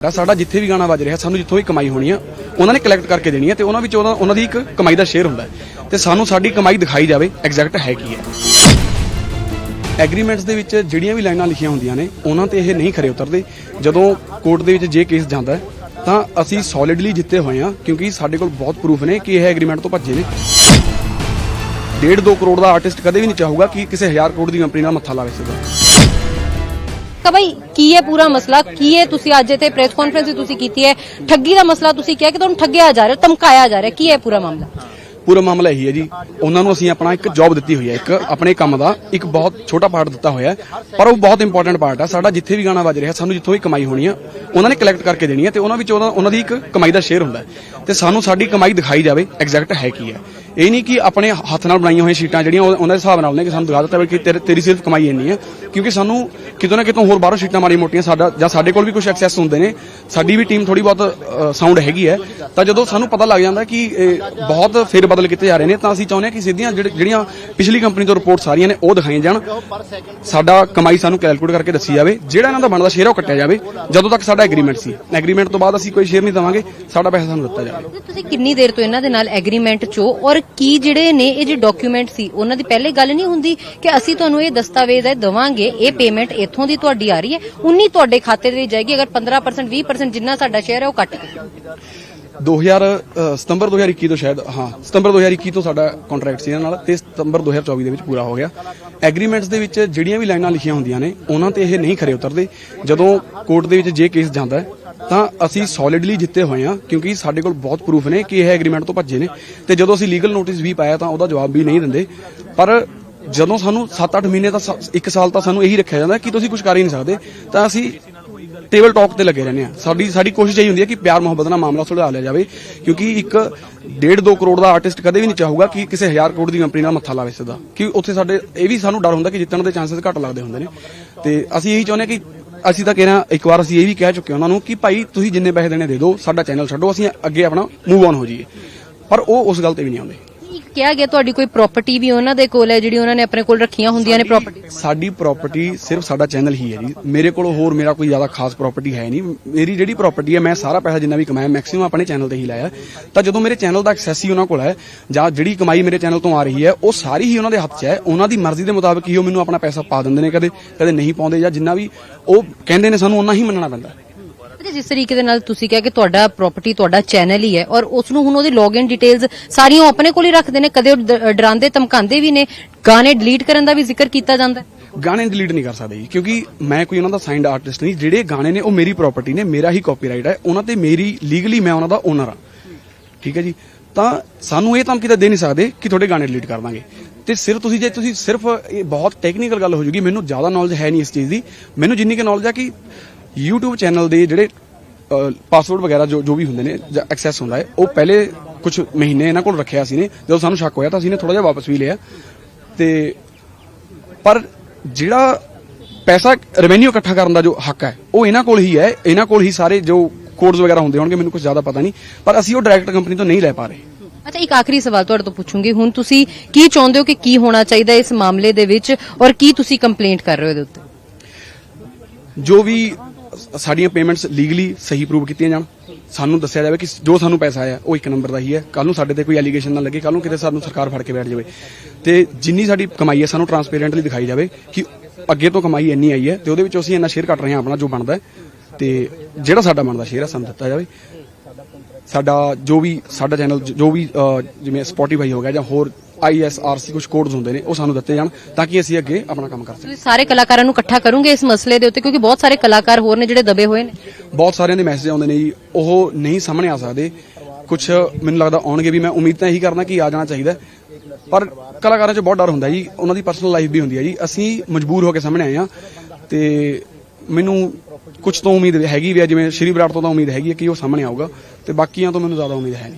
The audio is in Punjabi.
ਦਾ ਸਾਡਾ ਜਿੱਥੇ ਵੀ ਗਾਣਾ ਵੱਜ ਰਿਹਾ, ਸਾਨੂੰ ਜਿੱਥੋਂ ਵੀ ਕਮਾਈ ਹੋਣੀ ਆ, ਉਹਨਾਂ ਨੇ ਕਲੈਕਟ ਕਰਕੇ ਦੇਣੀ ਹੈ ਤੇ ਉਹਨਾਂ ਵਿੱਚ ਉਹਨਾਂ ਦੀ ਇੱਕ ਕਮਾਈ ਦਾ ਸ਼ੇਅਰ ਹੁੰਦਾ ਹੈ। ਤੇ ਸਾਨੂੰ ਸਾਡੀ ਕਮਾਈ ਦਿਖਾਈ ਜਾਵੇ ਐਗਜ਼ੈਕਟ ਹੈ ਕੀ ਹੈ। ਐਗਰੀਮੈਂਟਸ ਦੇ ਵਿੱਚ ਜਿਹੜੀਆਂ ਵੀ ਲਾਈਨਾਂ ਲਿਖੀਆਂ ਹੁੰਦੀਆਂ ਨੇ, ਉਹਨਾਂ ਤੇ ਇਹ ਨਹੀਂ ਖਰੇ ਉਤਰਦੇ। ਜਦੋਂ ਕੋਰਟ ਦੇ ਵਿੱਚ ਜੇ ਕੇਸ ਜਾਂਦਾ ਤਾਂ ਅਸੀਂ ਸੋਲਿਡਲੀ ਜਿੱਤੇ ਹੋਏ ਆ ਕਿਉਂਕਿ ਸਾਡੇ ਕੋਲ ਬਹੁਤ ਪ੍ਰੂਫ ਨੇ ਕਿ ਇਹ ਐਗਰੀਮੈਂਟ ਤੋਂ ਭੱਜੇ ਨੇ। 1.5 ਕਰੋੜ ਦਾ ਆਰਟਿਸਟ ਕਦੇ ਵੀ ਨਹੀਂ ਚਾਹੂਗਾ ਕਿ ਕਿਸੇ 1000 ਕਰੋੜ ਦੀ ਕੰਪਨੀ ਨਾਲ ਮੱਥਾ ਲਾਵੇ ਸਕਦਾ ਤਾਂ ਬਈ ਕੀ ਹੈ ਪੂਰਾ ਮਸਲਾ? ਕੀ ਹੈ ਤੁਸੀਂ ਅੱਜ ਇੱਥੇ ਪ੍ਰੈਸ ਕਾਨਫਰੰਸ ਤੁਸੀਂ ਕੀਤੀ ਹੈ? ਠੱਗੀ ਦਾ ਮਸਲਾ ਤੁਸੀਂ ਕਿਹਾ ਕਿ ਤੁਹਾਨੂੰ ਠੱਗਿਆ ਜਾ ਰਿਹਾ, ਧਮਕਾਇਆ ਜਾ ਰਿਹਾ, ਕੀ ਹੈ ਪੂਰਾ ਮਾਮਲਾ? ਪੂਰਾ ਮਾਮਲਾ ਇਹੀ ਹੈ ਜੀ। ਉਹਨਾਂ ਨੂੰ ਅਸੀਂ ਆਪਣਾ ਇੱਕ ਜੌਬ ਦਿੱਤੀ ਹੋਈ ਹੈ, ਇੱਕ ਆਪਣੇ ਕੰਮ ਦਾ, ਇੱਕ ਬਹੁਤ ਛੋਟਾ ਪਾਰਟ ਦਿੱਤਾ ਹੋਇਆ ਪਰ ਉਹ ਬਹੁਤ ਇੰਪੋਰਟੈਂਟ ਪਾਰਟ ਹੈ ਸਾਡਾ ਜਿੱਥੇ ਵੀ ਗਾਣਾ ਵੱਜ ਰਿਹਾ, ਸਾਨੂੰ ਜਿੱਥੋਂ ਵੀ ਕਮਾਈ ਹੋਣੀ ਆ, ਉਹਨਾਂ ਨੇ ਕਲੈਕਟ ਕਰਕੇ ਦੇਣੀ ਹੈ ਤੇ ਉਹਨਾਂ ਵਿੱਚ ਉਹਨਾਂ ਦੀ ਇੱਕ ਕਮਾਈ ਦਾ ਸ਼ੇਅਰ ਹੁੰਦਾ ਤੇ ਸਾਨੂੰ ਸਾਡੀ ਕਮਾਈ ਦਿਖਾਈ ਜਾਵੇ ਐਗਜ਼ੈਕਟ ਹੈ ਕੀ ਹੈ। ਇਹ ਨਹੀਂ ਕਿ ਆਪਣੇ ਹੱਥ ਨਾਲ ਬਣਾਈਆਂ ਹੋਈਆਂ ਸ਼ੀਟਾਂ ਜਿਹੜੀਆਂ ਉਹ- ਉਹਨਾਂ ਦੇ ਹਿਸਾਬ ਨਾਲ ਨੇ ਕਿ ਸਾਨੂੰ ਦਿਖਾ ਦਿੱਤਾ ਵੀ ਕਿ ਤੇਰੇ- ਤੇਰੀ ਸਿਰਫ ਕਮਾਈ ਇੰਨੀ ਹੈ, ਕਿਉਂਕਿ ਸਾਨੂੰ ਕਿਤੋਂ ਨਾ ਕਿਤੋਂ ਹੋਰ ਬਾਹਰੋਂ ਸ਼ੀਟਾਂ ਮਾਰੀ ਮੋਟੀਆਂ ਸਾਡਾ ਜਾਂ ਸਾਡੇ ਕੋਲ ਵੀ ਕੁਝ ਐਕਸੈਸ ਹੁੰਦੇ ਨੇ। ਸਾਡੀ ਵੀ ਟੀਮ ਥੋੜੀ ਬਹੁਤ ਸਾਊਂਡ ਹੈਗੀ ਹੈ। ਤਾਂ ਜਦੋਂ ਸਾਨੂੰ ਪਤਾ ਲੱਗ ਜਾਂਦਾ ਕਿ ਇਹ ਬਹੁਤ ਫੇਰ ਬਦਲ ਕੀਤੇ ਜਾ ਰਹੇ ਨੇ, ਤਾਂ ਅਸੀਂ ਚਾਹੁੰਦੇ ਹਾਂ ਕਿ ਸਿੱਧੀਆਂ ਜਿਹੜੀ- ਜਿਹੜੀਆਂ ਪਿਛਲੀ ਕੰਪਨੀ ਤੋਂ ਰਿਪੋਰਟ ਸਾਰੀਆਂ ਨੇ, ਉਹ ਦਿਖਾਈਆਂ ਜਾਣ। ਸਾਡਾ ਕਮਾਈ ਸਾਨੂੰ ਕੈਲਕੂਲੇਟ ਕਰਕੇ ਦੱਸੀ ਜਾਵੇ। ਜਿਹੜਾ ਇਹਨਾਂ ਦਾ ਬਣਦਾ ਸ਼ੇਅਰ ਉਹ ਕੱਟਿਆ ਜਾਵੇ। ਜਦੋਂ ਤੱਕ ਸਾਡਾ ਐਗਰੀਮੈਂਟ ਸੀ। ਐਗਰੀਮੈਂਟ ਤੋਂ ਬਾਅਦ ਅਸੀਂ ਕੋਈ ਸ਼ੇਅਰ ਨਹੀਂ ਦੇਵਾਂਗੇ। ਸਾਡਾ ਪੈਸਾ ਸਾਨੂੰ ਦਿੱਤਾ ਜਾਵੇ। ਤੁਸੀਂ ਕਿੰਨੀ ਦੇਰ ਤੋਂ ਇਹਨਾਂ ਦੇ ਨਾਲ ਐਗਰੀਮੈਂਟ ਚੋ ਔਰ ਕੀ ਜਿਹੜੇ ਨੇ ਇਹ ਜੇ ਡਾਕੂਮੈਂਟ ਸੀ, ਉਹਨਾਂ ਦੀ ਪਹਿਲੇ ਗੱਲ ਨਹੀਂ ਹੁੰਦੀ ਕਿ ਅਸੀਂ ਤੁਹਾਨੂੰ ਇਹ ਦਸਤਾਵੇਜ਼ ਹੈ ਦਵਾਂਗੇ, ਇਹ ਪੇਮੈਂਟ ਇੱਥੋਂ ਦੀ ਤੁਹਾਡੀ ਆ ਰਹੀ ਹੈ, ਉਨੀ ਤੁਹਾਡੇ ਖਾਤੇ ਦੇ ਵਿੱਚ ਜਾਏਗੀ, ਅਗਰ 15% 20% ਜਿੰਨਾ ਸਾਡਾ ਸ਼ੇਅਰ ਹੈ, ਉਹ ਕੱਟ ਕੇ। 2000 ਅ, ਸਤੰਬਰ 2021 ਤੋਂ ਸ਼ਾਇਦ ਹਾਂ ਸਤੰਬਰ 2021 ਤੋਂ ਸਾਡਾ ਕੰਟਰੈਕਟ ਸੀ ਇਹਨਾਂ ਨਾਲ ਤੇ ਸਤੰਬਰ 2024 ਦੇ ਵਿੱਚ ਪੂਰਾ ਹੋ ਗਿਆ। ਐਗਰੀਮੈਂਟਸ ਦੇ ਵਿੱਚ ਜਿਹੜੀਆਂ ਵੀ ਲਾਈਨਾਂ ਲਿਖੀਆਂ ਹੁੰਦੀਆਂ ਨੇ ਉਹਨਾਂ ਤੇ ਇਹ ਨਹੀਂ ਖਰੇ ਉਤਰਦੇ। ਜਦੋਂ ਕੋਰਟ ਦੇ ਵਿੱਚ ਜੇ ਕੇਸ ਜਾਂਦਾ ਤਾਂ ਅਸੀਂ ਸੋਲਿਡਲੀ ਜਿੱਤੇ ਹੋਏ ਆ ਕਿਉਂਕਿ ਸਾਡੇ ਕੋਲ ਬਹੁਤ ਪ੍ਰੂਫ ਨੇ ਕਿ ਇਹ ਐਗਰੀਮੈਂਟ ਤੋਂ ਭੱਜੇ ਨੇ। ਤੇ ਜਦੋਂ ਅਸੀਂ ਲੀਗਲ ਨੋਟਿਸ ਵੀ ਪਾਇਆ ਤਾਂ ਉਹਦਾ ਜਵਾਬ ਵੀ ਨਹੀਂ ਦਿੰਦੇ। ਪਰ ਜਦੋਂ ਸਾਨੂੰ 7-8 ਮਹੀਨੇ ਦਾ 1 ਸਾਲ ਤਾਂ ਸਾਨੂੰ ਇਹੀ ਰੱਖਿਆ ਜਾਂਦਾ ਕਿ ਤੁਸੀਂ ਕੁਝ ਕਰ ਹੀ ਨਹੀਂ ਸਕਦੇ ਤਾਂ ਅਸੀਂ ਟੇਬਲ ਟਾਕ ਤੇ ਲੱਗੇ ਰਹਿੰਦੇ ਆ। ਸਾਡੀ ਸਾਡੀ ਕੋਸ਼ਿਸ਼ ਇਹੀ ਹੁੰਦੀ ਹੈ ਕਿ ਪਿਆਰ, ਮੁਹੱਬਤ ਨਾਲ ਮਾਮਲਾ ਸੁਲਝਾ ਲਿਆ ਜਾਵੇ, ਕਿਉਂਕਿ ਇੱਕ 1.5 ਕਰੋੜ ਦਾ ਆਰਟਿਸਟ ਕਦੇ ਵੀ ਨਹੀਂ ਚਾਹੂਗਾ ਕਿ ਕਿਸੇ 1000 ਕਰੋੜ ਦੀ ਕੰਪਨੀ ਨਾਲ ਮੱਥਾ ਲਾਵੇ ਸਿੱਧਾ। ਕਿ ਉੱਥੇ ਸਾਡੇ, ਇਹ ਵੀ ਸਾਨੂੰ ਡਰ ਹੁੰਦਾ ਕਿ ਜਿੱਤਣ ਦੇ ਚਾਂਸਸ ਘੱਟ ਲੱਗਦੇ ਹੁੰਦੇ ਨੇ। ਤੇ ਅਸੀਂ ਇਹੀ ਚਾਹੁੰਦੇ ਹਾਂ ਕਿ ਅਸੀਂ ਤਾਂ ਕਹਿਣਾ ਇੱਕ ਵਾਰ ਅਸੀਂ ਇਹ ਵੀ ਕਹਿ ਚੁੱਕੇ ਹਾਂ ਉਹਨਾਂ ਨੂੰ ਕਿ ਭਾਈ ਤੁਸੀਂ ਜਿੰਨੇ ਪੈਸੇ ਦੇਣੇ ਦੇ ਦਿਓ, ਸਾਡਾ ਚੈਨਲ ਛੱਡੋ, ਅਸੀਂ ਅੱਗੇ ਆਪਣਾ ਮੂਵ ਔਨ ਹੋ ਜਾਈਏ। ਪਰ ਉਹ ਉਸ ਗੱਲ ਤੇ ਵੀ ਨਹੀਂ ਆਉਂਦੇ। ਕਿਹਾ ਗਿਆ ਤੁਹਾਡੀ ਕੋਈ ਪ੍ਰਾਪਰਟੀ ਵੀ ਉਹਨਾਂ ਦੇ ਕੋਲ ਹੈ ਜਿਹੜੀ ਉਹਨਾਂ ਨੇ ਆਪਣੇ ਕੋਲ ਰੱਖੀਆਂ ਹੁੰਦੀਆਂ ਨੇ ਪ੍ਰਾਪਰਟੀ ਸਾਡੀ ਪ੍ਰਾਪਰਟੀ ਸਿਰਫ ਸਾਡਾ ਚੈਨਲ ਹੀ ਹੈ ਜੀ। ਮੇਰੇ ਕੋਲ ਹੋਰ ਮੇਰਾ ਕੋਈ ਜ਼ਿਆਦਾ ਖਾਸ ਪ੍ਰਾਪਰਟੀ ਹੈ ਨਹੀਂ। ਮੇਰੀ ਜਿਹੜੀ ਪ੍ਰਾਪਰਟੀ ਹੈ ਮੈਂ ਸਾਰਾ ਪੈਸਾ ਜਿੰਨਾ ਵੀ ਕਮਾਇਆ ਮੈਕਸਿਮਮ ਆਪਣੇ ਚੈਨਲ ਤੇ ਹੀ ਲਾਇਆ। ਤਾਂ ਜਦੋਂ ਮੇਰੇ ਚੈਨਲ ਦਾ ਐਕਸੈਸ ਹੀ ਉਹਨਾਂ ਕੋਲ ਹੈ ਜਾਂ ਜਿਹੜੀ ਕਮਾਈ ਮੇਰੇ ਚੈਨਲ ਤੋਂ ਆ ਰਹੀ ਹੈ ਉਹ ਸਾਰੀ ਹੀ ਉਹਨਾਂ ਦੇ ਹੱਥ 'ਚ ਹੈ। ਉਹਨਾਂ ਦੀ ਮਰਜ਼ੀ ਦੇ ਮੁਤਾਬਕ ਹੀ ਉਹ ਮੈਨੂੰ ਆਪਣਾ ਪੈਸਾ ਪਾ ਦਿੰਦੇ ਨੇ ਕਦੇ ਕਦੇ ਨਹੀਂ ਪਾਉਂਦੇ ਜਾਂ ਜਿੰਨਾ ਵੀ ਉਹ ਕਹਿੰਦੇ ਨੇ ਸਾਨੂੰ ਉਹਨਾਂ ਹੀ ਮੰਨਣਾ ਪੈਂਦਾ। ਅੱਛਾ ਜਿਸ ਤਰੀਕੇ ਦੇ ਨਾਲ ਤੁਸੀਂ ਕਿਹਾ ਕਿ ਤੁਹਾਡਾ ਪ੍ਰਾਪਰਟੀ ਤੁਹਾਡਾ ਚੈਨਲ ਹੀ ਹੈ ਔਰ ਉਸ ਨੂੰ ਹੁਣ ਉਹਦੀ ਲੌਗਇਨ ਡਿਟੇਲਸ ਸਾਰੀਆਂ ਆਪਣੇ ਕੋਲ ਹੀ ਰੱਖਦੇ ਨੇ, ਕਦੇ ਉਹ ਡਰਾਉਂਦੇ, ਧਮਕਾਉਂਦੇ ਵੀ ਨੇ, ਗਾਣੇ ਡਿਲੀਟ ਕਰਨ ਦਾ ਵੀ ਜ਼ਿਕਰ ਕੀਤਾ ਜਾਂਦਾ ਹੈ। ਗਾਣੇ ਡਿਲੀਟ ਨਹੀਂ ਕਰ ਸਕਦੇ ਜੀ, ਕਿਉਂਕਿ ਮੈਂ ਕੋਈ ਉਹਨਾਂ ਦਾ ਸਾਈਨਡ ਆਰਟਿਸਟ ਨਹੀਂ, ਜਿਹੜੇ ਗਾਣੇ ਨੇ ਉਹ ਮੇਰੀ ਪ੍ਰਾਪਰਟੀ ਨੇ, ਮੇਰਾ ਹੀ ਕਾਪੀਰਾਈਟ ਹੈ, ਉਹਨਾਂ ਤੇ ਮੇਰੀ ਲੀਗਲੀ ਮੈਂ ਉਹਨਾਂ ਦਾ ਓਨਰ ਆ ਠੀਕ ਹੈ ਜੀ? ਤਾਂ ਸਾਨੂੰ ਇਹ ਧਮਕੀ ਤਾਂ ਦੇ ਨਹੀਂ ਸਕਦੇ ਕਿ ਤੁਹਾਡੇ ਗਾਣੇ ਡਿਲੀਟ ਕਰ ਦਾਂਗੇ। ਤੇ ਸਿਰਫ ਤੁਸੀਂ ਜੇ ਤੁਸੀਂ ਸਿਰਫ ਇਹ ਬਹੁਤ ਟੈਕਨੀਕਲ ਗੱਲ ਹੋ ਜੂਗੀ, ਮੈਨੂੰ ਜ਼ਿਆਦਾ ਨੌਲੇਜ ਹੈ ਨਹੀਂ ਇਸ ਚੀਜ਼ ਦੀ। ਮੈਨੂੰ ਜਿੰਨੀ ਕਿ ਨੌਲੇਜ ਆ ਕਿ YouTube ਚੈਨਲ ਦੇ ਜਿਹੜੇ ਪਾਸਵਰਡ ਵਗੈਰਾ ਜੋ ਜੋ ਵੀ ਹੁੰਦੇ ਨੇ ਜਾਂ ਐਕਸੈਸ ਹੁੰਦਾ ਹੈ ਉਹ ਪਹਿਲੇ ਕੁਝ ਮਹੀਨੇ ਇਹਨਾਂ ਕੋਲ ਰੱਖਿਆ ਸੀ ਨੇ। ਜਦੋਂ ਸਾਨੂੰ ਸ਼ੱਕ ਹੋਇਆ ਤਾਂ ਅਸੀਂ ਨੇ ਥੋੜਾ ਜਿਹਾ ਵਾਪਸ ਵੀ ਲਿਆ। ਤੇ ਪਰ ਜਿਹੜਾ ਪੈਸਾ ਰੈਵਨਿਊ ਇਕੱਠਾ ਕਰਨ ਦਾ ਜੋ ਹੱਕ ਹੈ ਉਹ ਇਹਨਾਂ ਕੋਲ ਹੀ ਹੈ। ਇਹਨਾਂ ਕੋਲ ਹੀ ਸਾਰੇ ਜੋ ਕੋਡਸ ਵਗੈਰਾ ਹੁੰਦੇ ਹੋਣਗੇ ਮੈਨੂੰ ਕੁਝ ਜ਼ਿਆਦਾ ਪਤਾ ਨਹੀਂ। ਪਰ ਅਸੀਂ ਉਹ ਡਾਇਰੈਕਟ ਕੰਪਨੀ ਤੋਂ ਨਹੀਂ ਲੈ ਪਾ ਰਹੇ। ਅੱਛਾ ਇੱਕ ਆਖਰੀ ਸਵਾਲ ਤੁਹਾਡੇ ਤੋਂ ਪੁੱਛੂੰਗੀ। ਹੁਣ ਤੁਸੀਂ ਕੀ ਚਾਹੁੰਦੇ ਹੋ ਕਿ ਕੀ ਹੋਣਾ ਚਾਹੀਦਾ ਇਸ ਮਾਮਲੇ ਦੇ ਵਿੱਚ ਔਰ ਕੀ ਤੁਸੀਂ ਕੰਪਲੇਂਟ ਕਰ ਰਹੇ ਹੋ ਇਹਦੇ ਉੱਤੇ? ਜੋ ਵੀ ਸਾਡੀਆਂ ਪੇਮੈਂਟਸ ਲੀਗਲੀ ਸਹੀ ਪ੍ਰੂਵ ਕੀਤੀਆਂ ਜਾਣ। ਸਾਨੂੰ ਦੱਸਿਆ ਜਾਵੇ ਕਿ ਜੋ ਸਾਨੂੰ ਪੈਸਾ ਆਇਆ, ਉਹ ਇੱਕ ਨੰਬਰ ਦਾ ਹੀ ਹੈ। ਕੱਲ ਨੂੰ ਸਾਡੇ ਤੇ ਕੋਈ ਐਲੀਗੇਸ਼ਨ ਨਾ ਲੱਗੇ ਕੱਲ ਨੂੰ ਕਿਤੇ ਸਾਨੂੰ ਸਰਕਾਰ ਫੜ ਕੇ ਬੈਠ ਜਾਵੇ। ਤੇ ਜਿੰਨੀ ਸਾਡੀ ਕਮਾਈ ਹੈ, ਸਾਨੂੰ ਟਰਾਂਸਪੇਰੈਂਟਲੀ ਦਿਖਾਈ ਜਾਵੇ ਕਿ ਅੱਗੇ ਤੋਂ ਕਮਾਈ ਇੰਨੀ ਆਈ ਹੈ ਤੇ ਉਹਦੇ ਵਿੱਚੋਂ ਅਸੀਂ ਇੰਨਾ ਸ਼ੇਅਰ ਕੱਟ ਰਹੇ ਹਾਂ, ਆਪਣਾ ਜੋ ਬਣਦਾ ਹੈ। ਤੇ ਜਿਹੜਾ ਸਾਡਾ ਬਣਦਾ ਸ਼ੇਅਰ ਹੈ ਸਾਨੂੰ ਦਿੱਤਾ ਜਾਵੇ। ਸਾਡਾ ਜੋ ਵੀ, ਸਾਡਾ ਚੈਨਲ ਜੋ ਵੀ ਜਿਵੇਂ ਸਪੋਟੀਫਾਈ ਹੋ ਗਿਆ ਜਾਂ ਹੋਰ ਆਈਐਸਆਰਸੀ ਕੁਝ ਕੋਡਸ ਹੁੰਦੇ ਨੇ ਉਹ ਸਾਨੂੰ ਦਿੱਤੇ ਜਾਣ ਤਾਂ ਕਿ ਅਸੀਂ ਅੱਗੇ ਆਪਣਾ ਕੰਮ ਕਰ ਸਕੀਏ। ਤੁਸੀਂ ਸਾਰੇ ਕਲਾਕਾਰਾਂ ਨੂੰ ਇਕੱਠਾ ਕਰੋਗੇ ਇਸ ਮਸਲੇ ਦੇ ਉੱਤੇ? ਕਿਉਂਕਿ ਬਹੁਤ ਸਾਰੇ ਕਲਾਕਾਰ ਹੋਰ ਨੇ ਜਿਹੜੇ ਦਬੇ ਹੋਏ ਨੇ। ਬਹੁਤ ਸਾਰਿਆਂ ਦੇ ਮੈਸੇਜ ਆਉਂਦੇ ਨੇ ਜੀ ਉਹ ਨਹੀਂ ਸਾਹਮਣੇ ਆ ਸਕਦੇ। ਕੁਝ ਮੈਨੂੰ ਲੱਗਦਾ ਆਉਣਗੇ ਵੀ ਮੈਂ ਉਮੀਦ ਤਾਂ ਇਹੀ ਕਰਦਾ ਕਿ ਆ ਜਾਣਾ ਚਾਹੀਦਾ। ਪਰ ਕਲਾਕਾਰਾਂ 'ਚ ਬਹੁਤ ਡਰ ਹੁੰਦਾ ਜੀ ਉਹਨਾਂ ਦੀ ਪਰਸਨਲ ਲਾਈਫ ਵੀ ਹੁੰਦੀ ਹੈ ਜੀ। ਅਸੀਂ ਮਜਬੂਰ ਹੋ ਕੇ ਸਾਹਮਣੇ ਆਏ ਆ ਤੇ ਮੈਨੂੰ ਕੁਝ ਤੋਂ ਉਮੀਦ ਹੈਗੀ ਵੀ ਆ ਜਿਵੇਂ ਸ਼੍ਰੀ ਬਰਾੜ ਤੋਂ ਤਾਂ ਉਮੀਦ ਹੈਗੀ ਹੈ ਕਿ ਉਹ ਸਾਹਮਣੇ ਆਊਗਾ। ਤੇ ਬਾਕੀਆਂ ਤੋਂ ਮੈਨੂੰ ਜ਼ਿਆਦਾ ਉਮੀਦ ਹੈ ਨਹੀਂ।